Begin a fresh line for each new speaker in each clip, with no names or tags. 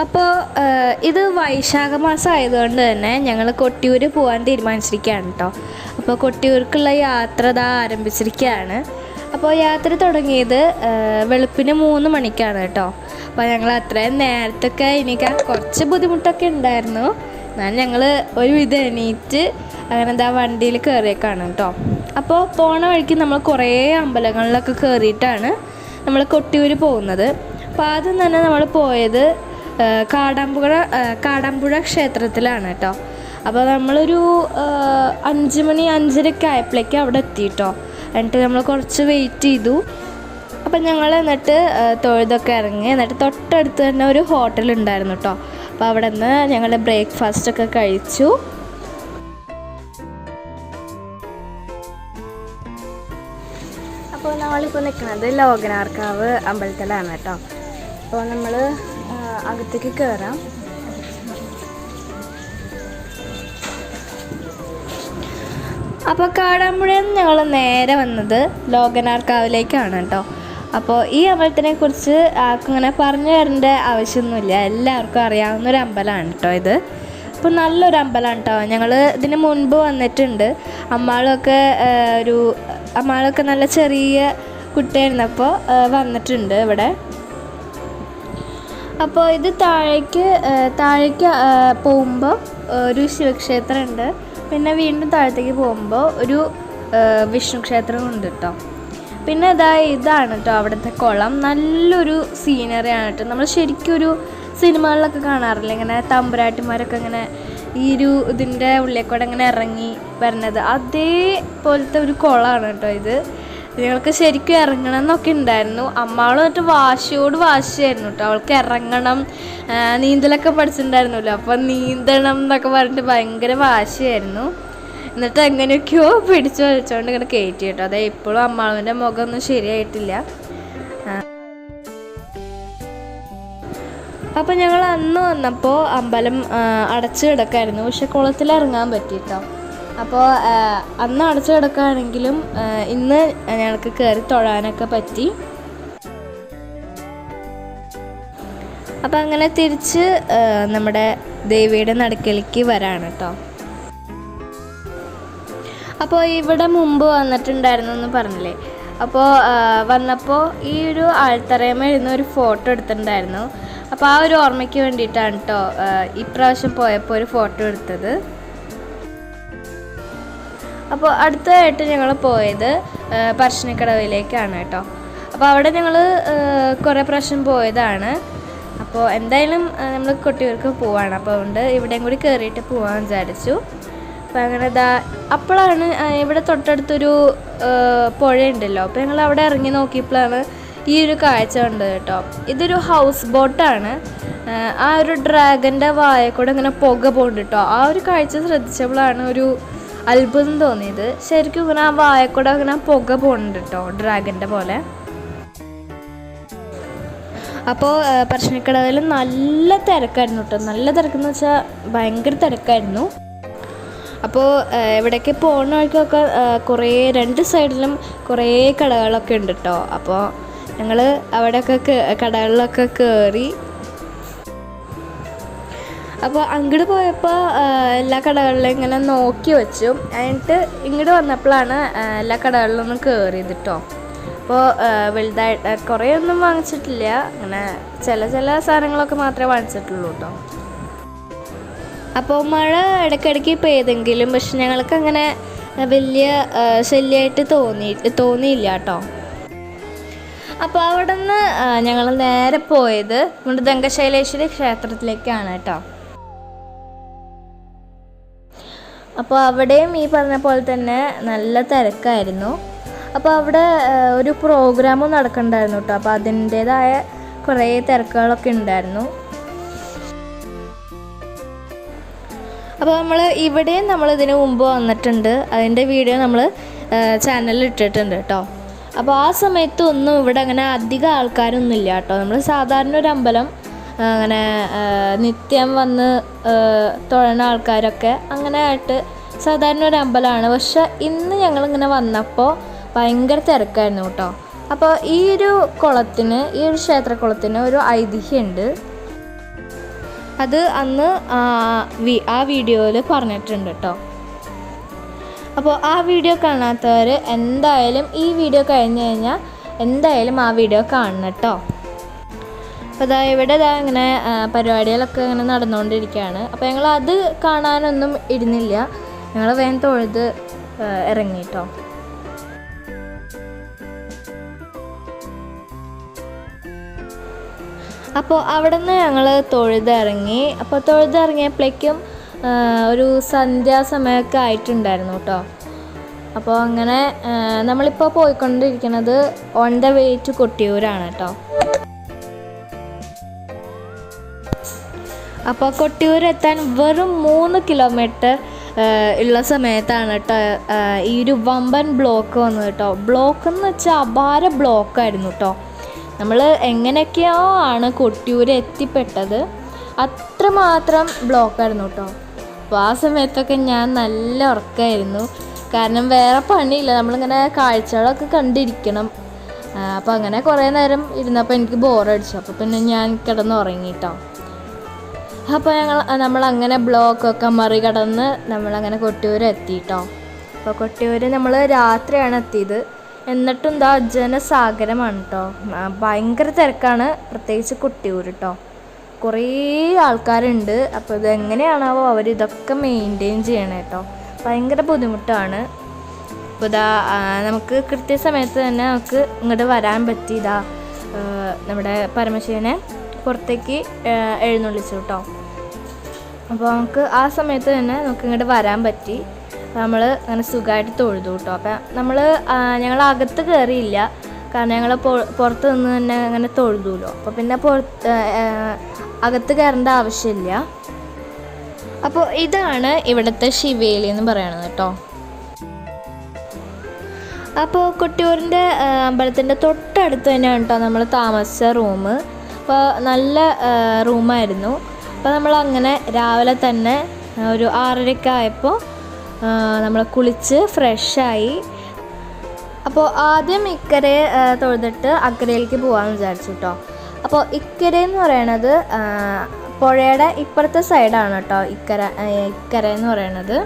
അപ്പോൾ ഇത് വൈശാഖ മാസം ആയതുകൊണ്ട് തന്നെ ഞങ്ങൾ കൊട്ടിയൂർ പോകാൻ തീരുമാനിച്ചിരിക്കുകയാണ് കേട്ടോ അപ്പോൾ കൊട്ടിയൂർക്കുള്ള യാത്ര ഇതാ ആരംഭിച്ചിരിക്കുകയാണ്. അപ്പോൾ യാത്ര തുടങ്ങിയത് വെളുപ്പിന് മൂന്ന് മണിക്കാണ് കേട്ടോ അപ്പോൾ ഞങ്ങൾ അത്രയും നേരത്തൊക്കെ എനിക്ക് കുറച്ച് ബുദ്ധിമുട്ടൊക്കെ ഉണ്ടായിരുന്നു. എന്നാൽ ഞങ്ങൾ ഒരു വിധം എണീറ്റ് അങ്ങനെ എന്താ വണ്ടിയിൽ കയറിയേക്കാണ് കേട്ടോ അപ്പോൾ പോണ വഴിക്ക് നമ്മൾ കുറേ അമ്പലങ്ങളിലൊക്കെ കയറിയിട്ടാണ് നമ്മൾ കൊട്ടിയൂർ പോകുന്നത്. അപ്പോൾ ആദ്യം തന്നെ നമ്മൾ പോയത് കാടാമ്പുഴ കാടാമ്പുഴ ക്ഷേത്രത്തിലാണ് കേട്ടോ. അപ്പോൾ നമ്മളൊരു അഞ്ച് മണി അഞ്ചരയൊക്കെ ആയപ്പോഴേക്കും അവിടെ എത്തി കേട്ടോ. എന്നിട്ട് നമ്മൾ കുറച്ച് വെയിറ്റ് ചെയ്തു. അപ്പം ഞങ്ങൾ എന്നിട്ട് തൊഴുതൊക്കെ ഇറങ്ങി. എന്നിട്ട് തൊട്ടടുത്ത് തന്നെ ഒരു ഹോട്ടൽ ഉണ്ടായിരുന്നു കേട്ടോ. അപ്പോൾ അവിടെ നിന്ന് ഞങ്ങൾ ബ്രേക്ക്ഫാസ്റ്റൊക്കെ കഴിച്ചു. അപ്പോൾ നമ്മളിപ്പോൾ നിൽക്കുന്നത് ലോകനാർക്കാവ് അമ്പലത്തിലാണ് കേട്ടോ. അപ്പോൾ നമ്മൾ അകത്തേക്ക് കയറാം അപ്പോൾ കാടാമ്പുഴയിൽ നിന്ന് ഞങ്ങൾ നേരെ വന്നത് ലോകനാർക്കാവിലേക്കാണ് കേട്ടോ. അപ്പോൾ ഈ അമ്പലത്തിനെക്കുറിച്ച് ആർക്കിങ്ങനെ പറഞ്ഞു തരേണ്ട ആവശ്യമൊന്നുമില്ല. എല്ലാവർക്കും അറിയാവുന്ന ഒരു അമ്പലമാണ് കേട്ടോ ഇത്. അപ്പോൾ നല്ലൊരു അമ്പലമാണ് കേട്ടോ. ഞങ്ങൾ ഇതിന് മുൻപ് വന്നിട്ടുണ്ട്. അമ്മാളൊക്കെ ഒരു അമ്മാളൊക്കെ നല്ല ചെറിയ കുട്ടിയായിരുന്നപ്പോൾ വന്നിട്ടുണ്ട് ഇവിടെ. അപ്പോൾ ഇത് താഴേക്ക് താഴേക്ക് പോകുമ്പോൾ ഒരു ശിവക്ഷേത്രമുണ്ട്. പിന്നെ വീണ്ടും താഴത്തേക്ക് പോകുമ്പോൾ ഒരു വിഷ്ണു ക്ഷേത്രമുണ്ട് കേട്ടോ പിന്നെ ഇതാ ഇതാണ് കേട്ടോ അവിടുത്തെ കുളം. നല്ലൊരു സീനറിയാണ് കേട്ടോ നമ്മൾ ശരിക്കും ഒരു സിനിമകളിലൊക്കെ കാണാറില്ല? ഇങ്ങനെ തമ്പുരാട്ടിമാരൊക്കെ ഇങ്ങനെ ഈ ഒരു ഇതിന്റെ ഉള്ളിൽ കൂടെ ഇങ്ങനെ ഇറങ്ങി വരുന്നത് അതേപോലത്തെ ഒരു കുളമാണ് കേട്ടോ ഇത്. ഞങ്ങൾക്ക് ശരിക്കും ഇറങ്ങണം എന്നൊക്കെ ഉണ്ടായിരുന്നു. അമ്മാവൾ എന്നിട്ട് വാശിയോട് വാശിയായിരുന്നു കേട്ടോ. അവൾക്ക് ഇറങ്ങണം നീന്തലൊക്കെ പഠിച്ചിട്ടുണ്ടായിരുന്നല്ലോ. അപ്പം നീന്തണം എന്നൊക്കെ പറഞ്ഞിട്ട് ഭയങ്കര വാശിയായിരുന്നു. എന്നിട്ട് എങ്ങനെയൊക്കെയോ പിടിച്ചു വലിച്ചുകൊണ്ട് ഇങ്ങനെ കയറ്റി കേട്ടോ. അതെ ഇപ്പോഴും അമ്മാവിന്റെ മുഖമൊന്നും ശരിയായിട്ടില്ല. അപ്പം ഞങ്ങൾ അന്ന് വന്നപ്പോൾ അമ്പലം അടച്ചു കിടക്കായിരുന്നു. പക്ഷെ കുളത്തിൽ ഇറങ്ങാൻ പറ്റി കേട്ടോ അപ്പോൾ അന്ന് അടച്ചു കിടക്കുകയാണെങ്കിലും ഇന്ന് ഞങ്ങൾക്ക് കയറി തൊഴാനൊക്കെ പറ്റി. അപ്പം അങ്ങനെ തിരിച്ച് നമ്മുടെ ദേവിയുടെ നടക്കലേക്ക് വരാണ് കേട്ടോ അപ്പോൾ ഇവിടെ മുമ്പ് വന്നിട്ടുണ്ടായിരുന്നു എന്ന് പറഞ്ഞില്ലേ? അപ്പോൾ വന്നപ്പോൾ ഈ ഒരു ആൾത്തറയമ്മ ഒരു ഫോട്ടോ എടുത്തിട്ടുണ്ടായിരുന്നു. അപ്പോൾ ആ ഒരു ഓർമ്മയ്ക്ക് വേണ്ടിയിട്ടാണ് കേട്ടോ ഇപ്രാവശ്യം പോയപ്പോൾ ഒരു ഫോട്ടോ എടുത്തത്. അപ്പോൾ അടുത്തതായിട്ട് ഞങ്ങൾ പോയത് പറശ്ശിനിക്കടവിലേക്കാണ് കേട്ടോ. അപ്പോൾ അവിടെ ഞങ്ങൾ കുറേ പ്രാവശ്യം പോയതാണ്. അപ്പോൾ എന്തായാലും നമ്മൾ കുട്ടികൾക്ക് പോവാണ്. അപ്പോൾ അതുകൊണ്ട് ഇവിടെയും കൂടി കയറിയിട്ട് പോകാൻ വിചാരിച്ചു. അപ്പോൾ അങ്ങനെ ഇതാ അപ്പോഴാണ് ഇവിടെ തൊട്ടടുത്തൊരു പുഴയുണ്ടല്ലോ. അപ്പോൾ ഞങ്ങൾ അവിടെ ഇറങ്ങി നോക്കിയപ്പോഴാണ് ഈ ഒരു കാഴ്ച കണ്ടത് കേട്ടോ. ഇതൊരു ഹൗസ് ബോട്ടാണ്. ആ, ഒരു ഡ്രാഗന്റെ വായ കൂടെ ഇങ്ങനെ പുക പോകുന്നുണ്ട് കേട്ടോ. ആ ഒരു കാഴ്ച ശ്രദ്ധിച്ചപ്പോഴാണ് ഒരു അത്ഭുതം തോന്നിയത്. ശരിക്കും ഇങ്ങനെ ആ വായക്കൂടെ കൂടെ ഇങ്ങനെ പുക പോകുന്നുണ്ട് കേട്ടോ ഡ്രാഗന്റെ പോലെ. അപ്പോൾ പറശ്ശിനിക്കടവിൽ നല്ല തിരക്കായിരുന്നു കേട്ടോ നല്ല തിരക്കെന്ന് വെച്ചാൽ ഭയങ്കര തിരക്കായിരുന്നു. അപ്പോൾ ഇവിടേക്ക് പോകുന്ന വഴിക്കൊക്കെ കുറേ രണ്ട് സൈഡിലും കുറേ കടകളൊക്കെ ഉണ്ട് കേട്ടോ അപ്പോൾ ഞങ്ങൾ അവിടെയൊക്കെ കടകളിലൊക്കെ കയറി അപ്പോൾ അങ്ങോട്ട് പോയപ്പോൾ എല്ലാ കടകളിലും ഇങ്ങനെ നോക്കി വെച്ചു. എന്നിട്ട് ഇങ്ങോട്ട് വന്നപ്പോഴാണ് എല്ലാ കടകളിലും കടകളിലൊന്നും കയറിയത് കേട്ടോ അപ്പോൾ വലുതായിട്ട് കുറേ ഒന്നും വാങ്ങിച്ചിട്ടില്ല. അങ്ങനെ ചില ചില സാധനങ്ങളൊക്കെ മാത്രമേ വാങ്ങിച്ചിട്ടുള്ളൂ കേട്ടോ അപ്പോൾ മഴ ഇടയ്ക്കിടയ്ക്ക് പെയ്തെങ്കിലും പക്ഷെ ഞങ്ങൾക്ക് അങ്ങനെ വലിയ ശല്യമായിട്ട് തോന്നി തോന്നിയില്ല കേട്ടോ അപ്പോൾ അവിടെ നിന്ന് ഞങ്ങൾ നേരെ പോയത് നമ്മുടെ ദങ്കശൈലേശ്വരി ക്ഷേത്രത്തിലേക്കാണ് കേട്ടോ അപ്പോൾ അവിടെയും ഈ പറഞ്ഞ പോലെ തന്നെ നല്ല തിരക്കായിരുന്നു. അപ്പോൾ അവിടെ ഒരു പ്രോഗ്രാമും നടക്കണ്ടായിരുന്നു കേട്ടോ അപ്പോൾ അതിന്റേതായ കുറേ തിരക്കുകളൊക്കെ ഉണ്ടായിരുന്നു. അപ്പോൾ നമ്മൾ ഇവിടെയും നമ്മൾ ഇതിന് മുമ്പ് വന്നിട്ടുണ്ട്. അതിന്റെ വീഡിയോ നമ്മൾ ചാനലിൽ ഇട്ടിട്ടുണ്ട് കേട്ടോ അപ്പോൾ ആ സമയത്തൊന്നും ഇവിടെ അങ്ങനെ അധികം ആൾക്കാരൊന്നും ഇല്ല കേട്ടോ നമ്മൾ സാധാരണ ഒരു അമ്പലം അങ്ങനെ നിത്യം വന്ന് തൊഴണ ആൾക്കാരൊക്കെ അങ്ങനെ ആയിട്ട് സാധാരണ ഒരു അമ്പലമാണ്. പക്ഷെ ഇന്ന് ഞങ്ങൾ ഇങ്ങനെ വന്നപ്പോൾ ഭയങ്കര തിരക്കായിരുന്നു കേട്ടോ. അപ്പോൾ ഈ ഒരു കുളത്തിന് ഈ ഒരു ക്ഷേത്രക്കുളത്തിന് ഒരു ഐതിഹ്യമുണ്ട് അത് അന്ന് ആ വീഡിയോയിൽ പറഞ്ഞിട്ടുണ്ട് കേട്ടോ. അപ്പോൾ ആ വീഡിയോ കാണാത്തവർ എന്തായാലും ഈ വീഡിയോ കഴിഞ്ഞ് കഴിഞ്ഞാൽ എന്തായാലും ആ വീഡിയോ കാണണം കേട്ടോ. അപ്പോൾ ഇതാ ഇവിടെ ഇതാ ഇങ്ങനെ പരിപാടികളൊക്കെ ഇങ്ങനെ നടന്നുകൊണ്ടിരിക്കുകയാണ്. അപ്പോൾ ഞങ്ങൾ അത് കാണാനൊന്നും ഇരുന്നില്ല. ഞങ്ങൾ വേഗം തൊഴുത് ഇറങ്ങിയിട്ടോ അപ്പോൾ അവിടെ നിന്ന് ഞങ്ങൾ തൊഴുതിറങ്ങി അപ്പോൾ തൊഴുതിറങ്ങിയപ്പോഴേക്കും ഒരു സന്ധ്യാസമയമൊക്കെ ആയിട്ടുണ്ടായിരുന്നു കേട്ടോ അപ്പോൾ അങ്ങനെ നമ്മളിപ്പോൾ പോയിക്കൊണ്ടിരിക്കുന്നത് ഓൺ ദ വേ ടു കൊട്ടിയൂരാണ് കേട്ടോ അപ്പോൾ കൊട്ടിയൂർ എത്താൻ വെറും മൂന്ന് കിലോമീറ്റർ ഉള്ള സമയത്താണ് കേട്ടോ ഈ ഒരു വമ്പൻ ബ്ലോക്ക് വന്നത് കേട്ടോ ബ്ലോക്ക് എന്ന് വെച്ചാൽ അപാര ബ്ലോക്കായിരുന്നു കേട്ടോ നമ്മൾ എങ്ങനെയൊക്കെയോ ആണ് കൊട്ടിയൂർ എത്തിപ്പെട്ടത്. അത്രമാത്രം ബ്ലോക്കായിരുന്നു കേട്ടോ അപ്പോൾ ആ സമയത്തൊക്കെ ഞാൻ നല്ല ഉറക്കമായിരുന്നു കാരണം വേറെ പണിയില്ല. നമ്മളിങ്ങനെ കാഴ്ചകളൊക്കെ കണ്ടിരിക്കണം. അപ്പോൾ അങ്ങനെ കുറേ നേരം ഇരുന്നപ്പോൾ എനിക്ക് ബോറടിച്ചു അപ്പോൾ പിന്നെ ഞാൻ കിടന്ന് ഉറങ്ങിട്ടോ അപ്പോൾ ഞങ്ങൾ നമ്മളങ്ങനെ ബ്ലോക്കൊക്കെ മറികടന്ന് നമ്മളങ്ങനെ കൊട്ടിയൂർ എത്തിയിട്ടോ അപ്പോൾ കൊട്ടിയൂർ നമ്മൾ രാത്രിയാണ് എത്തിയത്. എന്നിട്ടും എന്താ ജനസാഗരമാണ് കേട്ടോ ഭയങ്കര തിരക്കാണ് പ്രത്യേകിച്ച് കൊട്ടിയൂർ കേട്ടോ കുറേ ആൾക്കാരുണ്ട്. അപ്പോൾ ഇതെങ്ങനെയാണാവോ അവർ ഇതൊക്കെ മെയിന്റെയിൻ ചെയ്യണേ കേട്ടോ ഭയങ്കര ബുദ്ധിമുട്ടാണ്. അപ്പോൾ ഇതാ നമുക്ക് കൃത്യസമയത്ത് തന്നെ നമുക്ക് ഇങ്ങോട്ട് വരാൻ പറ്റിയതാ നമ്മുടെ പരമശിവനെ. പുറത്തേക്ക് എഴുന്നള്ളിച്ചു കേട്ടോ അപ്പോൾ നമുക്ക് ആ സമയത്ത് തന്നെ നമുക്ക് ഇങ്ങോട്ട് വരാൻ പറ്റി. നമ്മൾ അങ്ങനെ സുഖമായിട്ട് തൊഴുതു കേട്ടോ അപ്പം നമ്മൾ ഞങ്ങൾ അകത്ത് കയറിയില്ല കാരണം ഞങ്ങൾ പുറത്ത് നിന്ന് തന്നെ അങ്ങനെ തൊഴുതുല്ലോ അപ്പോൾ പിന്നെ പുറത്ത് അകത്ത് കയറേണ്ട ആവശ്യമില്ല അപ്പോൾ ഇതാണ് ഇവിടുത്തെ ശിവേലി എന്ന് പറയണത് കേട്ടോ അപ്പോൾ കൊട്ടിയൂരിന്റെ അമ്പലത്തിന്റെ തൊട്ടടുത്ത് തന്നെയാണ് കേട്ടോ നമ്മൾ താമസിച്ച റൂം അപ്പോൾ നല്ല റൂമായിരുന്നു. അപ്പോൾ നമ്മൾ അങ്ങനെ രാവിലെ തന്നെ ഒരു ആറരയ്ക്ക് ആയപ്പോൾ നമ്മൾ കുളിച്ച് ഫ്രഷായി. അപ്പോൾ ആദ്യം ഇക്കരെ ആ, തൊഴുതിട്ട് അക്കരയിലേക്ക് പോകാമെന്ന് വിചാരിച്ചു കേട്ടോ അപ്പോൾ ഇക്കര എന്ന് പറയണത് പുഴയുടെ ഇപ്പുറത്തെ സൈഡാണ് കേട്ടോ ഇക്കര ഇക്കര എന്ന് പറയണത്.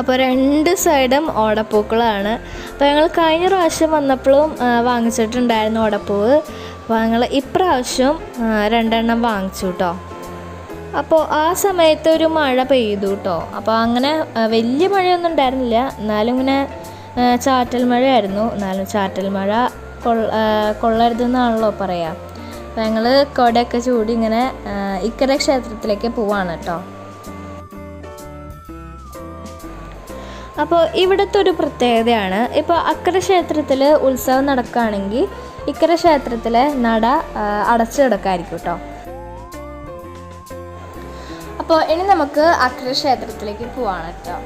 അപ്പോൾ രണ്ട് സൈഡും ഓടപ്പൂക്കളാണ്. അപ്പോൾ ഞങ്ങൾ കഴിഞ്ഞ പ്രാവശ്യം വന്നപ്പോഴും വാങ്ങിച്ചിട്ടുണ്ടായിരുന്നു ഓടപ്പൂവ്. അപ്പോൾ ഞങ്ങൾ ഇപ്രാവശ്യം രണ്ടെണ്ണം വാങ്ങിച്ചു കേട്ടോ അപ്പോൾ ആ സമയത്ത് ഒരു മഴ പെയ്തു കേട്ടോ അപ്പോൾ അങ്ങനെ വലിയ മഴയൊന്നും ഉണ്ടായിരുന്നില്ല. എന്നാലും ഇങ്ങനെ ചാറ്റൽ മഴയായിരുന്നു. എന്നാലും ചാറ്റൽ മഴ കൊള്ളരുതെന്നാണല്ലോ പറയാം. അപ്പോൾ ഞങ്ങൾ കൊടയൊക്കെ ചൂടി ഇങ്ങനെ ഇക്കര ക്ഷേത്രത്തിലേക്ക് പോവാണ് കേട്ടോ. അപ്പോൾ ഇവിടുത്തെ ഒരു പ്രത്യേകതയാണ് ഇപ്പോൾ അക്കര ക്ഷേത്രത്തിൽ ഉത്സവം നടക്കുകയാണെങ്കിൽ ഇക്കര ക്ഷേത്രത്തിലെ നട അടച്ചു കിടക്കായിരിക്കും കേട്ടോ. അപ്പോൾ ഇനി നമുക്ക് അക്കര ക്ഷേത്രത്തിലേക്ക് പോവാണ് കേട്ടോ.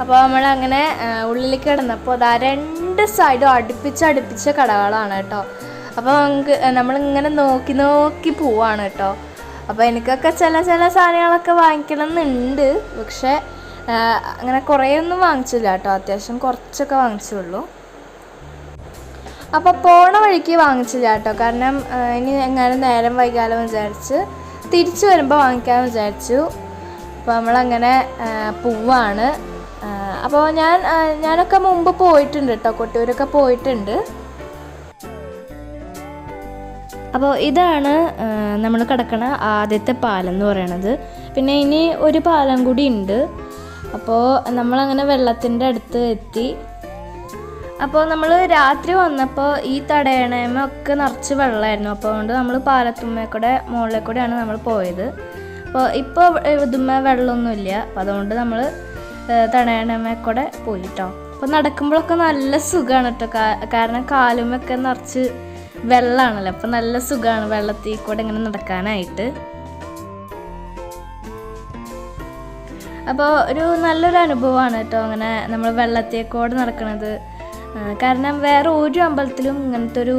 അപ്പോൾ നമ്മൾ അങ്ങനെ ഉള്ളിലേക്ക് കിടന്നപ്പോൾ അതാ രണ്ട് സൈഡും അടുപ്പിച്ച് അടുപ്പിച്ച കടകളാണ് കേട്ടോ. അപ്പോൾ നമുക്ക് നമ്മളിങ്ങനെ നോക്കി നോക്കി പോവാണ് കേട്ടോ. അപ്പോൾ എനിക്കൊക്കെ ചില ചില സാധനങ്ങളൊക്കെ വാങ്ങിക്കണം എന്നുണ്ട് പക്ഷേ അങ്ങനെ അങ്ങനെ കുറേയൊന്നും വാങ്ങിച്ചില്ല കേട്ടോ. അത്യാവശ്യം കുറച്ചൊക്കെ വാങ്ങിച്ചുള്ളൂ. അപ്പോൾ പോണ വഴിക്ക് വാങ്ങിച്ചില്ല കേട്ടോ. കാരണം ഇനി എങ്ങനെ നേരം വൈകാലം വിചാരിച്ച് തിരിച്ചു വരുമ്പോൾ വാങ്ങിക്കാൻ വിചാരിച്ചു. അപ്പോൾ നമ്മളങ്ങനെ പൂവാണ്. അപ്പോൾ ഞാൻ ഞാനൊക്കെ മുമ്പ് പോയിട്ടുണ്ട് കേട്ടോ. കൊട്ടിയൂരൊക്കെ പോയിട്ടുണ്ട്. അപ്പോൾ ഇതാണ് നമ്മൾ കിടക്കണ ആദ്യത്തെ പാലം എന്ന് പറയണത്. പിന്നെ ഇനി ഒരു പാലം കൂടി ഉണ്ട്. അപ്പോൾ നമ്മളങ്ങനെ വെള്ളത്തിന്റെ അടുത്ത് എത്തി. അപ്പോൾ നമ്മൾ രാത്രി വന്നപ്പോൾ ഈ തടയണേമ ഒക്കെ നിറച്ച് വെള്ളമായിരുന്നു അപ്പോൾ അതുകൊണ്ട് നമ്മൾ പാലത്തുമ്മ കൂടെ മുകളിൽ കൂടെയാണ് നമ്മൾ പോയത് അപ്പോൾ ഇപ്പോൾ ഇതുമ്മ വെള്ളമൊന്നുമില്ല. അപ്പോൾ അതുകൊണ്ട് നമ്മൾ തടയണമ പോയിട്ടോ. പോയി അപ്പോൾ നടക്കുമ്പോഴൊക്കെ നല്ല സുഖമാണ് കേട്ടോ. കാരണം കാലുമൊക്കെ നിറച്ച് വെള്ളമാണല്ലോ അപ്പോൾ നല്ല സുഖമാണ് വെള്ളത്തിൽ കൂടെ ഇങ്ങനെ നടക്കാനായിട്ട്. അപ്പോൾ ഒരു നല്ലൊരു അനുഭവമാണ് കേട്ടോ. അങ്ങനെ നമ്മൾ വെള്ളത്തിൽ കൂടെ നടക്കുന്നത് കാരണം വേറെ ഒരു അമ്പലത്തിലും ഇങ്ങനത്തെ ഒരു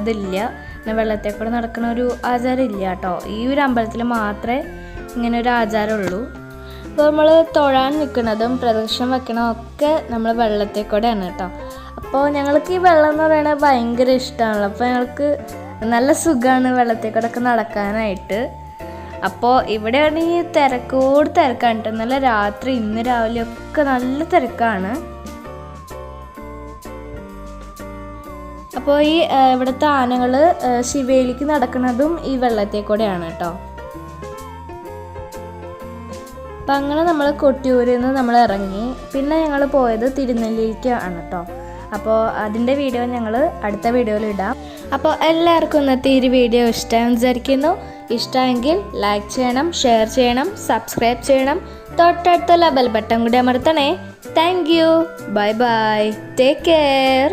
ഇതില്ല. പിന്നെ കൂടെ നടക്കുന്ന ഒരു ആചാരം ഇല്ല കേട്ടോ. ഈ ഒരു അമ്പലത്തിൽ മാത്രമേ ഇങ്ങനെ ഒരു ആചാരമുള്ളൂ. അപ്പോൾ നമ്മൾ തൊഴാൻ നിൽക്കുന്നതും പ്രദക്ഷിണം വെക്കണതും ഒക്കെ നമ്മൾ വെള്ളത്തെ കൂടെയാണ് കേട്ടോ. അപ്പോൾ ഞങ്ങൾക്ക് ഈ വെള്ളം എന്ന് പറയുന്നത് ഭയങ്കര ഇഷ്ടമാണല്ലോ അപ്പോൾ ഞങ്ങൾക്ക് നല്ല സുഖമാണ് വെള്ളത്തെ കൂടെ ഒക്കെ നടക്കാനായിട്ട് അപ്പോൾ ഇവിടെയാണെങ്കിൽ തിരക്കോട് തിരക്കാണ് കേട്ടോ. നല്ല രാത്രി ഇന്ന് രാവിലെ ഒക്കെ നല്ല തിരക്കാണ്. അപ്പോൾ ഈ ഇവിടുത്തെ ആനകൾ ശിവേലിക്ക് നടക്കുന്നതും ഈ വെള്ളത്തിൽ കൂടെയാണ് കേട്ടോ. അപ്പം അങ്ങനെ നമ്മൾ കൊട്ടിയൂരിൽ നിന്ന് നമ്മൾ ഇറങ്ങി. പിന്നെ ഞങ്ങൾ പോയത് തിരുനെല്ലിക്കാണ് കേട്ടോ. അപ്പോൾ അതിന്റെ വീഡിയോ ഞങ്ങൾ അടുത്ത വീഡിയോയിൽ ഇടാം. അപ്പോൾ എല്ലാവർക്കും ഇന്നത്തെ ഈ വീഡിയോ ഇഷ്ടമെന്ന് വിചാരിക്കുന്നു. ഇഷ്ടമെങ്കിൽ ലൈക്ക് ചെയ്യണം ഷെയർ ചെയ്യണം സബ്സ്ക്രൈബ് ചെയ്യണം. തൊട്ടടുത്തുള്ള ബെൽ ബട്ടൺ കൂടി അമർത്തണേ. Thank you bye bye take care